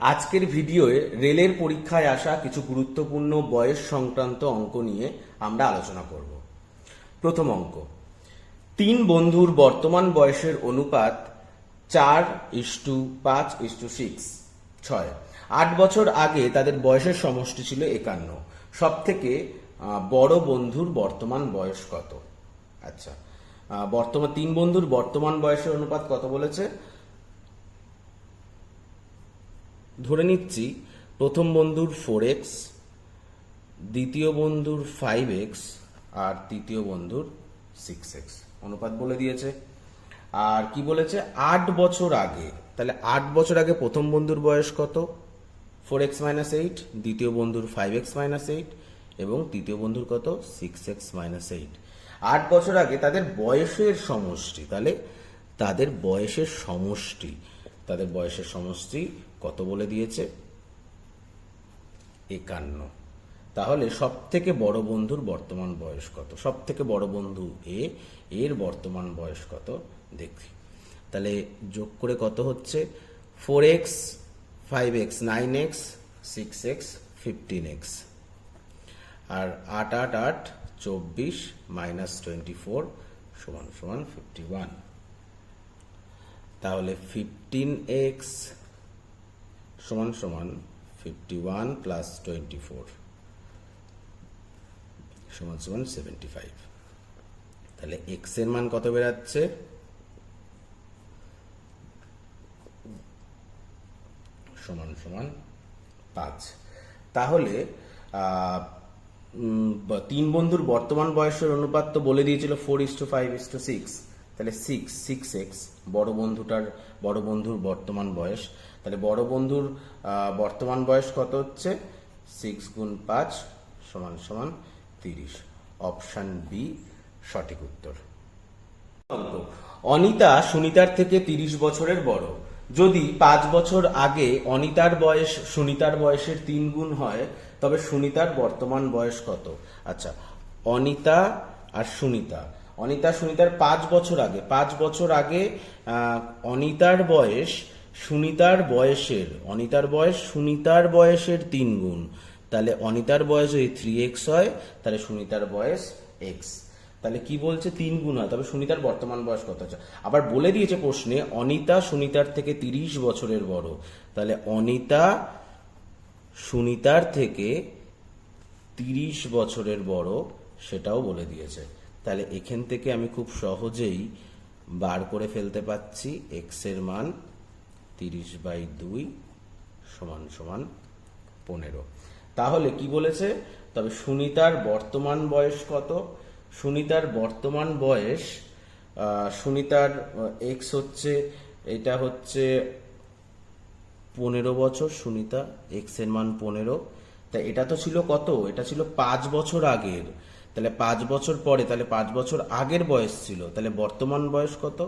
আজকের ভিডিওয়ে রেলের পরীক্ষায় আসা কিছু গুরুত্বপূর্ণ বয়স সংক্রান্ত অঙ্ক নিয়ে আমরা আলোচনা করব। প্রথম অঙ্ক। তিন বন্ধুর বর্তমান বয়সের অনুপাত চার ইস্টু পাঁচ ইস্টু সিক্স, ছয়। আট বছর আগে তাদের বয়সের সমষ্টি ছিল একান্ন। সব থেকে বড় বন্ধুর বর্তমান বয়স কত? আচ্ছা বর্তমান, তিন বন্ধুর বর্তমান বয়সের অনুপাত কত বলেছে? ধরে নিচ্ছি, প্রথম বন্ধুর ফোর এক্স দ্বিতীয় বন্ধুর ফাইভ এক্স আর তৃতীয় বন্ধুর সিক্স এক্স অনুপাত বলে দিয়েছে। আর কি বলেছে? আট বছর আগে। তাহলে আট বছর আগে প্রথম বন্ধুর বয়স কত? ফোর এক্স মাইনাস এইট দ্বিতীয় বন্ধুর ফাইভ এক্স মাইনাস এইট এবং তৃতীয় বন্ধুর কত? সিক্স এক্স মাইনাস এইট আট বছর আগে তাদের বয়সের সমষ্টি, তাহলে তাদের বয়সের সমষ্টি। তাদের বয়সের সমষ্টি কত বলে দিয়েছে? একান্ন। তাহলে সব থেকে বড় বন্ধুর বর্তমান বয়স কত? সব থেকে বড় বন্ধু এ, এর বর্তমান বয়স কত? দেখি। তাহলে যোগ করে কত হচ্ছে? Four x, five x, nine x, six x, fifteen x. আর আট আট আট, চব্বিশ, মাইনাস টোয়েন্টি ফোর, সমান সমান ফিফটি ওয়ান। তাহলে ফিফটিন এক্স সমান সমান fifty one plus twenty four সমান সমান সেভেন্টি ফাইভ তাহলে এক্সের মান কত বেরাচ্ছে? সমান সমান পাঁচ। তাহলে তিন বন্ধুর বর্তমান বয়সের অনুপাত তো বলে দিয়েছিল four is two five is two six তাহলে সিক্স সিক্স এক্স বড় বন্ধুটার, বড় বন্ধুর বর্তমান বয়স। তাহলে বড় বন্ধুর বর্তমান বয়স কত হচ্ছে? সিক্স গুণ পাঁচ সমান সমান তিরিশ। অপশান বি সঠিক উত্তর। অনিতা সুনিতার থেকে তিরিশ বছরের বড়। যদি পাঁচ বছর আগে অনিতার বয়স সুনিতার বয়সের তিন গুণ হয়, তবে সুনিতার বর্তমান বয়স কত? আচ্ছা অনিতা আর সুনিতা। অনিতা সুনিতার পাঁচ বছর আগে, পাঁচ বছর আগে অনিতার বয়স সুনিতার বয়সের, অনিতার বয়স সুনিতার বয়সের তিন গুণ। তাহলে অনিতার বয়স যদি থ্রি এক্স হয়, তাহলে সুনিতার বয়স এক্স তাহলে কি বলছে? তিন গুণ হয়। তবে সুনিতার বর্তমান বয়স কত আছে আবার বলে দিয়েছে প্রশ্নে, অনিতা সুনিতার থেকে তিরিশ বছরের বড়। তাহলে অনিতা সুনিতার থেকে তিরিশ বছরের বড়, সেটাও বলে দিয়েছে। তাহলে এখান থেকে আমি খুব সহজেই বার করে ফেলতে পাচ্ছি এক্সের মান তিরিশ বাই দুই সমান সমান পনেরো। তাহলে কি বলেছে? তবে সুনিতার বর্তমান বয়স কত? সুনিতার বর্তমান বয়স সুনিতার এক্স হচ্ছে, এটা হচ্ছে পনেরো বছর, সুনিতা এক্সের মান পনেরো। তা এটা তো ছিল কত? এটা ছিল পাঁচ বছর আগের। তাহলে পাঁচ বছর পরে, তাহলে পাঁচ বছর আগের বয়স ছিল, তাহলে বর্তমান বয়স কত?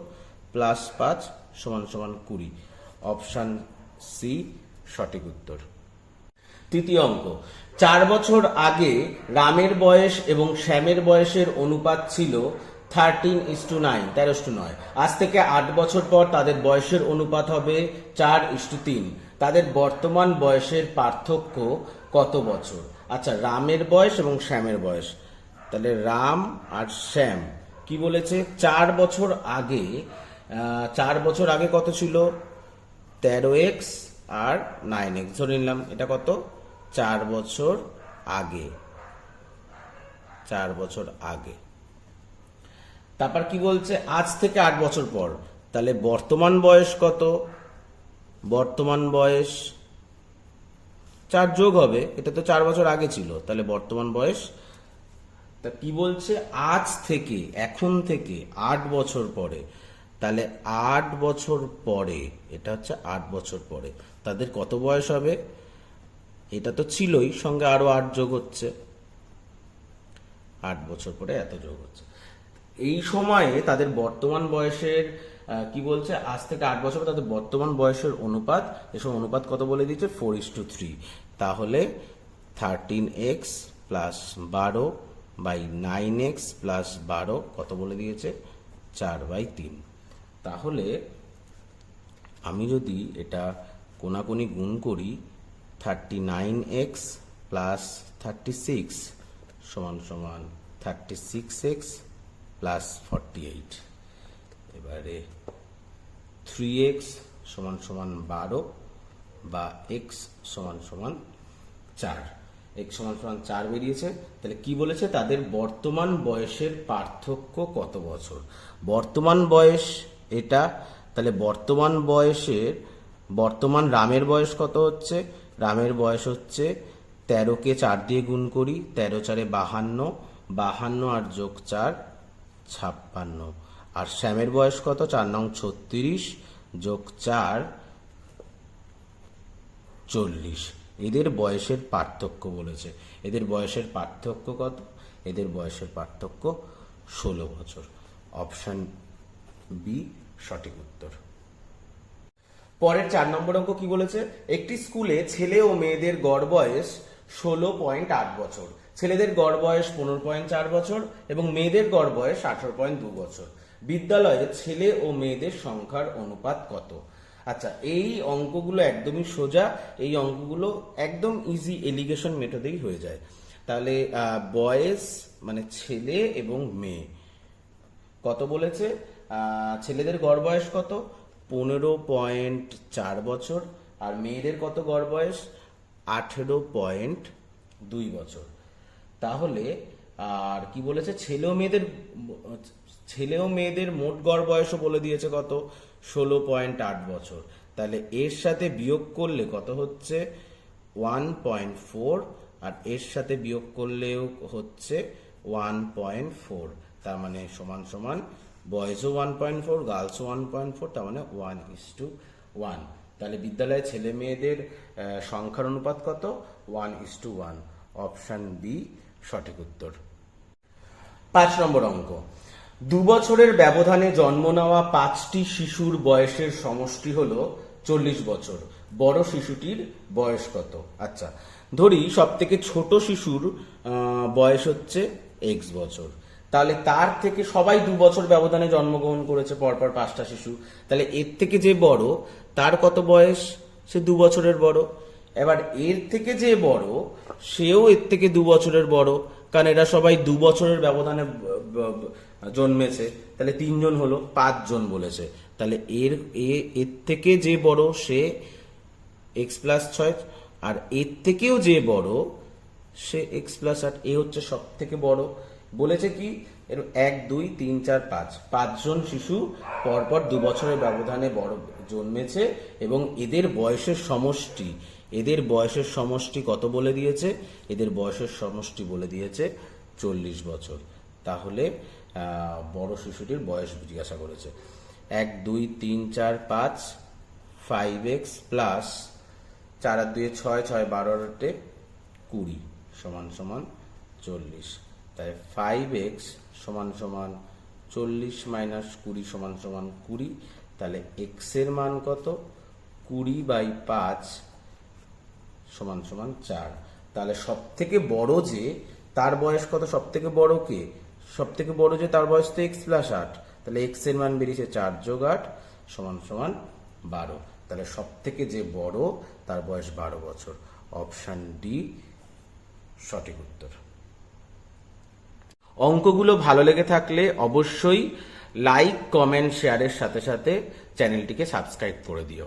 প্লাস পাঁচ সমান সমান কুড়ি। অপশান সি, সঠিক উত্তর। তৃতীয় অঙ্ক। চার বছর আগে রামের বয়স এবং শ্যামের বয়সের অনুপাত ছিল থার্টিন ইস টু নাইন তেরো টু নয়। আজ থেকে আট বছর পর তাদের বয়সের অনুপাত হবে চার ইস টু তিন। তাদের বর্তমান বয়সের পার্থক্য কত বছর? আচ্ছা রামের বয়স এবং শ্যামের বয়স। তাহলে রাম আর শ্যাম। কি বলেছে? চার বছর আগে চার বছর আগে কত ছিল? তেরো এক্স আর নাইন এক্স। ধরে নিলাম, এটা কত? চার বছর আগে। চার বছর আগে। তারপর কি বলছে? আজ থেকে আট বছর পর। তাহলে বর্তমান বয়স কত? বর্তমান বয়স চার যোগ হবে, এটা তো চার বছর আগে ছিল। তাহলে বর্তমান বয়স তা কি বলছে? আজ থেকে, এখন থেকে, আট বছর পরে। তাহলে আট বছর পরে, এটা হচ্ছে আট বছর পরে। তাদের কত বয়স হবে? এটা তো ছিলই, সঙ্গে আরও আট যোগ হচ্ছে। আট বছর পরে এত যোগ হচ্ছে। এই সময়ে তাদের বর্তমান বয়সের কি বলছে? আজ থেকে আট বছর তাদের বর্তমান বয়সের অনুপাত এসব অনুপাত কত বলে দিয়েছে? ফোর ইস টু থ্রি তাহলে থার্টিন এক্স প্লাস বারো বাই নাইন এক্স প্লাস বারো কত বলে দিয়েছে? চার বাই তিন। তাহলে আমি যদি এটা কোনাকুনি গুণ করি, thirty nine x plus thirty six সমান সমান thirty six x plus forty eight. এবারে থ্রি এক্স সমান সমান বারো বা এক্স সমান সমান চার। এক্স সমান সমান চার বেরিয়েছে। তাহলে কি বলেছে? তাদের বর্তমান বয়সের পার্থক্য কত বছর? বর্তমান বয়স এটা, তাহলে বর্তমান বয়সের, বর্তমান রামের বয়স কত হচ্ছে? রামের বয়স হচ্ছে তেরোকে চার দিয়ে গুণ করি, তেরো চারে বাহান্ন বাহান্ন আর যোগ চার, ছাপ্পান্ন। আর শ্যামের বয়স কত? চার নং ছত্রিশ, যোগ চার, চল্লিশ। এদের বয়সের পার্থক্য বলেছে। এদের বয়সের পার্থক্য কত? এদের বয়সের পার্থক্য ষোলো বছর। অপশন বি সঠিক উত্তর। পরের চার নম্বর অঙ্ক কি বলেছে? একটি স্কুলে ছেলে ও মেয়েদের গড় বয়স ষোলো পয়েন্ট আট বছর। ছেলেদের গড় বয়স পনেরো পয়েন্ট চার বছর এবং মেয়েদের গড় বয়স আঠারো পয়েন্ট দু বছর। বিদ্যালয়ে ছেলে ও মেয়েদের সংখ্যার অনুপাত কত? আচ্ছা এই অঙ্কগুলো একদমই সোজা, এই অঙ্কগুলো একদম ইজি এলিগেশন মেথডেই হয়ে যায়। তাহলে বয়েস মানে ছেলে এবং মেয়ে। কত বলেছে? ছেলেদের গড় বয়স কত? পনেরো পয়েন্ট চার বছর, আর মেয়েদের কত গড় বয়স? আঠেরো পয়েন্ট দুই বছর। তাহলে, আর কি বলেছে? ছেলে ও মেয়েদের, ছেলে ও মেয়েদের মোট গড় বয়সও বলে দিয়েছে কত? ষোলো পয়েন্ট আট বছর। তাহলে এর সাথে বিয়োগ করলে কত হচ্ছে? ওয়ান পয়েন্ট ফোর আর এর সাথে বিয়োগ করলেও হচ্ছে ওয়ান পয়েন্ট ফোর। তার মানে সমান সমান বয়েজও ওয়ান পয়েন্ট ফোর, গার্লসও ওয়ান পয়েন্ট ফোর, তার মানে ওয়ান ইস টু ওয়ান। তাহলে বিদ্যালয়ে ছেলে মেয়েদের সংখ্যার অনুপাত কত? One is two one. Option B, সঠিক উত্তর। পাঁচ নম্বর অঙ্ক। দু বছরের ব্যবধানে জন্ম নেওয়া পাঁচটি শিশুর বয়সের সমষ্টি হল চল্লিশ বছর। বড় শিশুটির বয়স কত? আচ্ছা ধরি সব থেকে ছোট শিশুর বয়স হচ্ছে এক্স বছর। তাহলে তার থেকে সবাই দু বছর ব্যবধানে জন্মগ্রহণ করেছে, পরপর পাঁচটা শিশু। তাহলে এর থেকে যে বড়, তার কত বয়স? সে দু বছরের বড়। এবার এর থেকে যে বড়, সেও এর থেকে দু বছরের বড়। কারণ এরা সবাই দু বছরের ব্যবধানে জন্মেছে, তাহলে তিনজন হলো, পাঁচজন বলেছে। তাহলে এর, এ- এর থেকে যে বড় সে এক্স প্লাস ছয়, আর এর থেকেও যে বড় সে এক্স প্লাস আট, এ হচ্ছে সব থেকে বড়। বলেছে কি, এর এক, দুই, তিন, চার, পাঁচ। পাঁচজন শিশু পরপর দু বছরের ব্যবধানে বড় জন্মেছে এবং এদের বয়সের সমষ্টি, এদের বয়সের সমষ্টি কত বলে দিয়েছে? এদের বয়সের সমষ্টি বলে দিয়েছে চল্লিশ বছর। তাহলে বড় শিশুটির বয়স জিজ্ঞাসা করেছে। এক, দুই, তিন, চার, পাঁচ ফাইভ এক্স প্লাস চার আর দুয়ে ছয় ছয়, বারো আর আটে কুড়ি সমান সমান চল্লিশ। তাই ফাইভ এক্স সমান সমান চল্লিশ মাইনাস কুড়ি সমান সমান কুড়ি, তাহলে এক্সের মান কত? কুড়ি বাই পাঁচ সমান সমান চার। তাহলে সব থেকে বড় যে, তার বয়স কত? সব থেকে বড় কে? সব থেকে বড় যে তার বয়স তো এক্স প্লাস আট। তাহলে এক্সের মান বেরিয়েছে চার যোগ আট সমান সমান বারো। তাহলে সব থেকে যে বড় তার বয়স বারো বছর। অপশান ডি সঠিক উত্তর। অঙ্কগুলো ভালো লেগে থাকলে অবশ্যই লাইক, কমেন্ট, শেয়ারের সাথে সাথে চ্যানেলটিকে সাবস্ক্রাইব করে দিও।